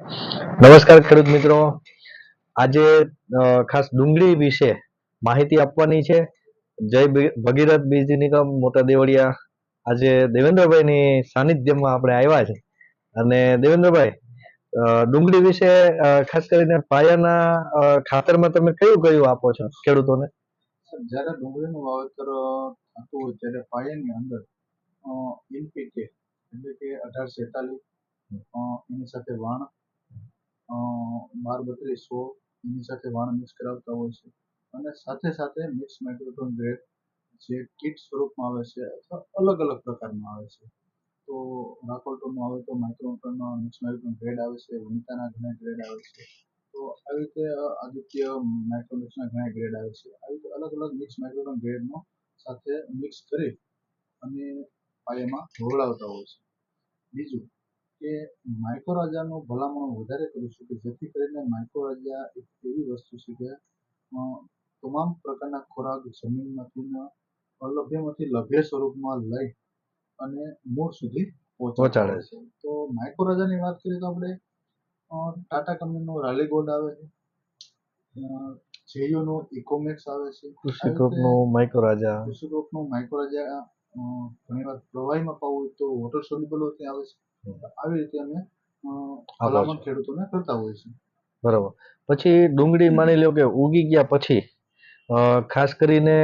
નમસ્કાર ખેડૂત મિત્રો. આજે ખાસ ડુંગળી વિશે માહિતી આપવાની છે. જય ભગીરથ બીજ નિગમ મોટા દેવળિયા. આજે દેવેન્દ્રભાઈની સાનિધ્યમાં આપણે આવ્યા છે. અને દેવેન્દ્રભાઈ ડુંગળી વિશે ખાસ કરીને પાયાના ખાતરમાં તમે કયું કયું આપો છો ખેડૂતોને? જ્યારે ડુંગળીનું વાવેતર થતું હોય ત્યારે પાયાની અંદર એનપીકે એટલે કે અઢાર સેતાલીસ એની સાથે વાણ બાર બત્રીસ સો એની સાથે વાણ મિક્સ કરાવતા હોય છે. અને સાથે સાથે મિક્સ માઇક્રોટોન ગ્રેડ જે કીટ સ્વરૂપમાં આવે છે અથવા અલગ અલગ પ્રકારમાં આવે છે. તો રાકોલ્ટોનું આવે તો માઇક્રોટોન મિક્સ માઇક્રોટોન ગ્રેડ આવે છે, વનિતાના ઘણા ગ્રેડ આવે છે. તો આવી રીતે આદિત્ય માઇક્રોમિક્સના ઘણા ગ્રેડ આવે છે. આવી રીતે અલગ અલગ મિક્સ માઇક્રોટોન ગ્રેડનો સાથે મિક્સ કરી અને પાયામાં ઢોળાવતા હોય છે. બીજું કે માઇક્રોરાજાનું ભલામણ વધારે કરું છું કે જેથી કરીને માઇક્રોરાજા એક એવી વસ્તુ છે કે તમામ પ્રકારના ખોરાક જમીનમાંથી અલભ્યમાંથી લભ્ય સ્વરૂપમાં લઈ અને મૂળ સુધી પહોંચાડે છે. તો માઇક્રોરાજાની વાત કરીએ તો આપણે ટાટા કંપનીનું રાલી ગોલ્ડ આવે છે. જેયુનું ઇકોમેક્સ આવે છે. કૃષિ ગ્રુપનું માઇક્રોરાજા. કૃષિ ગ્રુપનું માઇક્રોરાજા ઘણીવાર પ્રવાહીમાં પાવું હોય તો વોટર સોલ્યુબલ ત્યાં આવે છે. આવી રીતે અમે ભલામણ ખેડૂતોને કરતા હોઈએ છીએ. બરાબર. પછી ડુંગળી માની લો કે ઉગી ગયા પછી ખાસ કરીને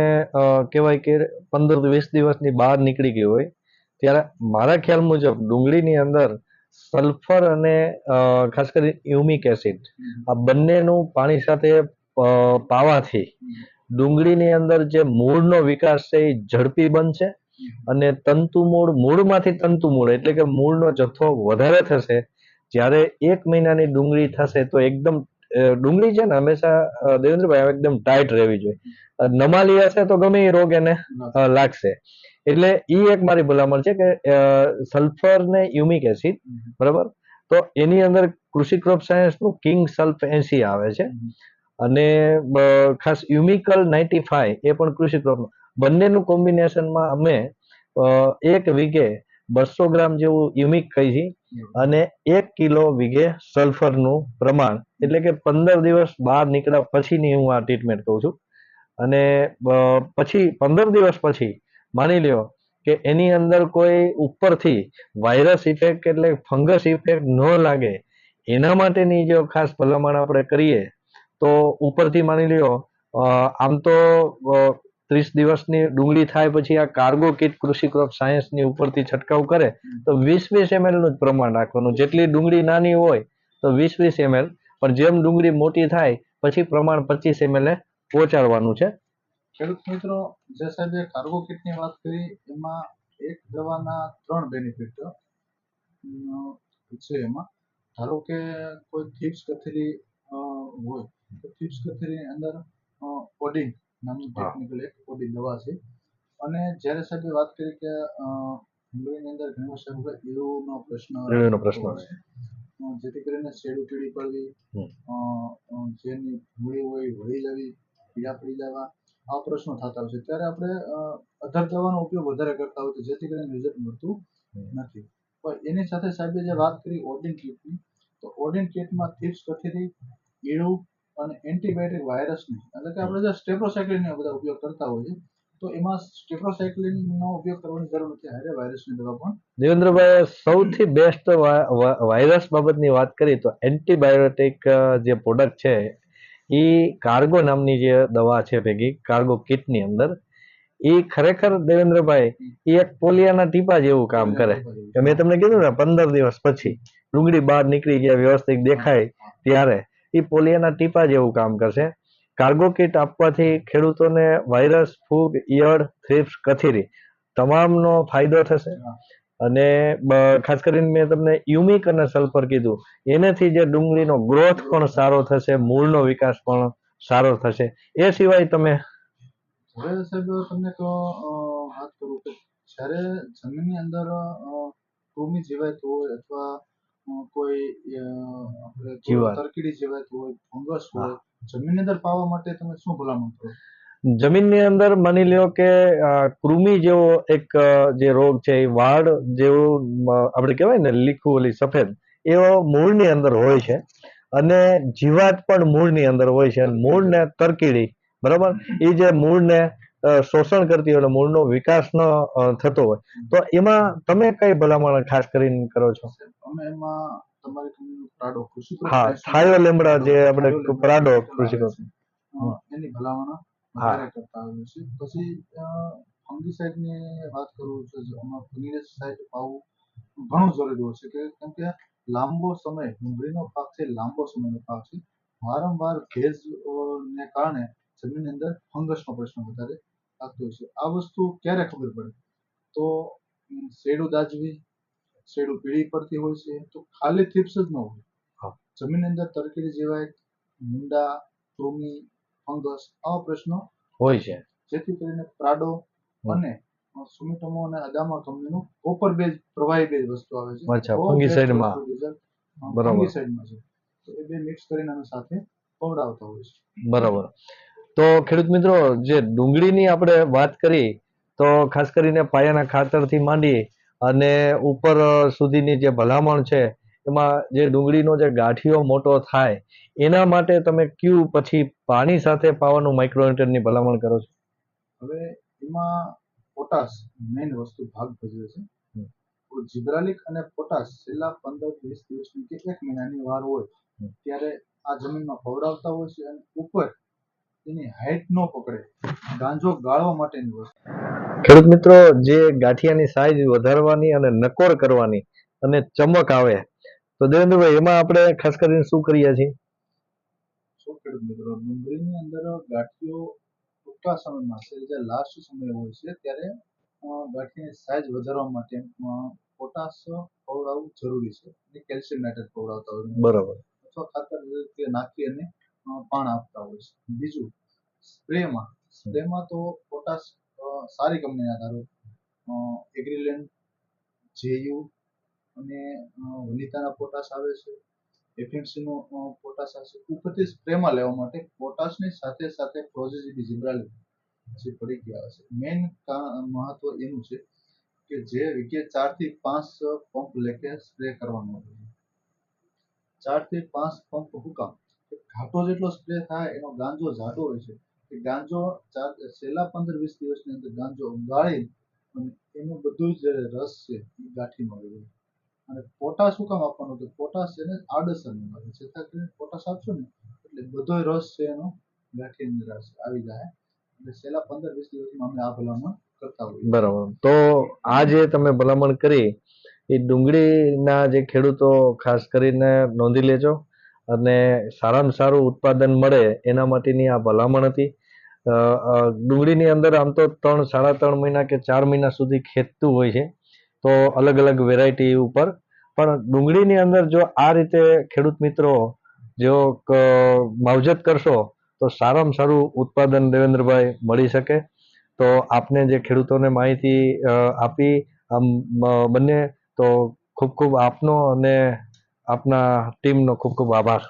કહેવાય કે પંદર વીસ દિવસની બહાર નીકળી ગઈ હોય ત્યારે મારા ખ્યાલ મુજબ ડુંગળીની અંદર સલ્ફર અને ખાસ કરીને યુમિક એસિડ આ બંનેનું પાણી સાથે પાવાથી ડુંગળીની અંદર જે મૂળનો વિકાસ છે એ ઝડપી બનશે અને તંતુ મૂળ મૂળમાંથી તંતુ મૂળ એટલે કે મૂળનો જથ્થો વધારે થશે જ્યારે એક મહિનાની ડુંગળી થશે તો એકદમ ડુંગળી છે ને હંમેશા દેવેન્દ્રભાઈ એકદમ ટાઈટ રહેવી જોઈએ. નમાલી હશે તો ગમે એ રોગ એને લાગશે. એટલે એ એક મારી ભલામણ છે કે સલ્ફર ને યુમિક એસિડ બરાબર? તો એની અંદર કૃષિ ક્રોપ સાયન્સનું કિંગ સલ્ફ એસી આવે છે. અને ખાસ યુમિકલ નાઇન્ટી ફાઈવ એ પણ કૃષિ ક્રોપ બંનેનું કોમ્બિનેશનમાં અમે એક વીઘે બસો ગ્રામ જેવું યુમિક કહી અને એક કિલો વીઘે સલ્ફરનું પ્રમાણ. એટલે કે પંદર દિવસ બહાર નીકળ્યા પછીની હું આ ટ્રીટમેન્ટ કહું છું. અને પછી પંદર દિવસ પછી માની લ્યો કે એની અંદર કોઈ ઉપરથી વાયરસ ઇફેક્ટ એટલે ફંગસ ઇફેક્ટ ન લાગે એના માટેની જો ખાસ ભલામણ આપણે કરીએ તો ઉપરથી માની લ્યો આમ તો ત્રીસ દિવસની ડુંગળી થાય પછી આ કાર્ગો કીટ કૃષિ ક્રોપ સાયન્સની ઉપરથી છંટકાવ કરે, તો વીસ વીસ એમએલનું જ પ્રમાણ રાખવાનું. જેટલી ડુંગળી નાની હોય, તો વીસ વીસ એમએલ. પણ જેમ ડુંગળી મોટી થાય, પછી પ્રમાણ પચીસ એમએલ એ પહોંચાડવાનું છે. ખેડૂત મિત્રો, જે સાહેબે કાર્ગો કીટની વાત કરી, એમાં એક દવાના ત્રણ બેનિફિટ છે એમાં. ધારો કે કોઈ થીપ્સ કથેરી હોય, તો થીપ્સ કથેરીની અંદર ઓડિન નામની. ટેકનિકલ એક ઓડિન દવા છે. અને જ્યારે સાહેબ વાત કરી કે અ, અંદર ઘણો સાહેબ ઈળુનો પ્રશ્ન ઈળુનો પ્રશ્ન છે. જેથી કરીને શેડુ કીડી પડવી જેની મૂળી હોય વળી લેવી પીડા પડી જવા આ પ્રશ્નો થતા હોય છે. ત્યારે આપણે અધર દવાનો ઉપયોગ વધારે કરતા હોય છે જેથી કરીને રિઝલ્ટ મળતું નથી. પણ એની સાથે સાહેબે જે વાત કરી ઓર્ડિન કીટની તો ઓર્ડિન કીટમાં થીપ્સ કથેરી ઈળું અને એન્ટીબાયોટિક વાયરસની એટલે કે આપણે જે સ્ટેપ્રોસાઇક્લિનનો બધા ઉપયોગ કરતા હોઈએ તો એમાં સ્ટેપ્રોસાઇક્લિનનો ઉપયોગ કરવાની જરૂર નથી. હારે વાયરસની દવા પણ દેવેન્દ્રભાઈ સૌથી બેસ્ટ વાયરસ બાબતની વાત કરી તો એન્ટીબાયોટિક જે પ્રોડક્ટ છે એ કાર્ગો નામની જે દવા છે ભેગી કાર્ગો કિટની અંદર એ ખરેખર દેવેન્દ્રભાઈ એ એક પોલિયાના ટીપા જેવું કામ કરે. મેં તમને કીધું ને પંદર દિવસ પછી ડુંગળી બહાર નીકળી ગયા વ્યવસ્થિત દેખાય ત્યારે એ પોલિયાના ટીપા જેવું કામ કરશે. કાર્ગો કીટ આપવાથી ખેડૂતોને વાયરસ ફૂગ ઈયળ થ્રિપ્સ કથીરી તમામનો ફાયદો થશે. અને ખાસ કરીને મેં તમને યુમિક અને સલ્ફર કીધું. એનાથી જે ડુંગળીનો ગ્રોથ પણ સારો થશે મૂળનો વિકાસ પણ સારો થશે. એ સિવાય તમે સાહેબ તમને તો વાત કરું કે જ્યારે જમીનની અંદર કૃમિ જીવાત હોય અથવા કોઈ. તરકીડી જીવાત હોય ફંગસ હોય જમીનની અંદર પાવા માટે તમે શું ભલામણ કરો? જમીનની અંદર માની લ્યો કે કૃમિ જેવો એક જે રોગ છે એ વાડ જેવું આપણે કહેવાય ને લીખું ઓલી સફેદ એવો મૂળની અંદર હોય છે. અને જીવાત પણ મૂળની અંદર હોય છે. મૂળ મૂળને તરકીડી બરાબર? એ જે મૂળને શોષણ કરતી હોય મૂળનો વિકાસ ન થતો હોય. તો એમાં તમે કઈ ભલામણ ખાસ કરીને કરો છો? અમે એમાં તમારી હા થાયો લેમડા જે આપણે પ્રાડો કૃષિ. એની ભલામણ વધારે કરતા હોઈએ છીએ. પછી ફંગીસાઇડની વાત કરું છું આમાં ફંગીસાઇડ પાવું ઘણું જરૂરી હોય છે કે કેમ કે લાંબો સમય ડુંગળીનો પાક છે લાંબો સમયનો પાક છે. વારંવાર ભેજ ને કારણે જમીનની અંદર ફંગસનો પ્રશ્ન વધારે થતો હોય છે. આ વસ્તુ ક્યારે ખબર પડે? તો શેડું દાજવી શેડું પીળી પડતી હોય છે તો ખાલી થીપ્સ જ ન હોય. જમીન અંદર તરકીરી જેવા મુંડા કૃમિ ફંગસ આવા પ્રશ્નો હોય છે. જેથી કરીને પ્રાડો. અને સુમિટોમો અને અદામા કંપનીનું કોપર બેઝ પ્રવાહી બેઝ વસ્તુ આવે છે. અચ્છા, બહુ fungicide best માં. વસ્તુ result, અ, બરાબર. ફંગીસાઇડમાં છે. તો એ બે મિક્સ કરીને અમે સાથે પવડાવતા હોય છે. બરાબર. તો ખેડૂત મિત્રો જે ડુંગળીની આપણે વાત કરી તો ખાસ કરીને પાયાના ખાતરથી માંડી અને ઉપર સુધીની જે ભલામણ છે એમાં જે ડુંગળીનો જે ગાંઠિયો મોટો થાય એના માટે તમે ક્યુ પછી પાણી સાથે પાવાનું માઇક્રોન્યુટ્રનની ભલામણ કરો છો? હવે એમાં પોટાશ મેઇન વસ્તુ ભાગ ભજવે છે. જીબ્રાલિક અને પોટાશ છેલ્લા પંદર વીસ દિવસની કે એક મહિનાની વાર હોય ત્યારે આ જમીનમાં ફવડાવતા હોય છે અને ઉપર એની હાઈટ ન પકડે. ગાંજો ગાળવા માટેની વસ્તુ. ખેડૂત મિત્રો જે ગાંઠિયાની સાઈઝ વધારવાની અને નકોર કરવાની અને ચમક આવે તો દેવેન્દ્રભાઈ એમાં આપણે ખાસ કરીને શું કરીએ છીએ? શું ખેડૂત મિત્રો? ડુંગળીની અંદર ગાંઠિયો ટૂંકા સમયમાં છે જે લાસ્ટ સમય હોય છે ત્યારે ગાંઠિયાની સાઈઝ વધારવા માટે પોટાશ પવડાવવું જરૂરી છે. અને કેલ્શિયમ નાઇટ્રેટ પવડાવતા હોય બરાબર. અથવા ખાતર નાખી અને પાણ આપતા હોય છે. બીજું સ્પ્રેમાં સ્પ્રેમાં તો પોટાશ અ, સારી કંપનીના ધારો એગ્રીલેન્ડ જેયુ અને અ, વનિતાના પોટાશ આવે છે એફએમસીનો પોટાશ આવે છે. ઉપરથી સ્પ્રેમાં લેવા માટે પોટાશની સાથે સાથે પ્રોજેઝિબી જીબ્રાલિક જે પડીકી આવે છે. મેઇન મહત્વ એનું છે કે જે વિકે ચારથી પાંચ પંપ લેકે સ્પ્રે કરવાનો હોય ચારથી પાંચ પંપ હુકામ. ઘાટો જેટલો સ્પ્રે થાય, એનો ગાંજો જાડો હોય છે. એ ગાંજો છેલ્લા પંદર, વીસ દિવસની અંદર ગાંજો ગાળી અને એનું બધું જ રસ છે, એ ગાંઠીમાં વહી જાય અને પોટાશ શું કામ આપવાનું? તો પોટાશ છે ન લાગે છતાં કરીને પોટાશ આપશો ને, એટલે બધોય રસ છે એનો ગાંઠીની અંદર આવી જાય. એટલે છેલ્લા પંદર, વીસ દિવસમાં અમે આ ભલામણ કરતા હોઈએ બરાબર. તો આ જે તમે ભલામણ કરી, એ ડુંગળીના જે ખેડૂતો, ખાસ કરીને નોંધી લેજો. અને સારામાં સારું ઉત્પાદન મળે એના માટેની આ ભલામણ હતી. ડુંગળીની અંદર આમ તો ત્રણ, સાડા ત્રણ મહિના કે ચાર મહિના સુધી ખેંચતું હોય છે. તો અલગ અલગ વેરાયટી ઉપર. પણ ડુંગળીની અંદર જો આ રીતે ખેડૂત મિત્રો જો માવજત કરશો, તો સારામાં સારું ઉત્પાદન દેવેન્દ્રભાઈ મળી શકે. તો આપને જે ખેડૂતોને માહિતી આપી, આમ બંને, તો ખૂબ ખૂબ આપનો અને આપના ટીમનો ખૂબ ખૂબ આભાર.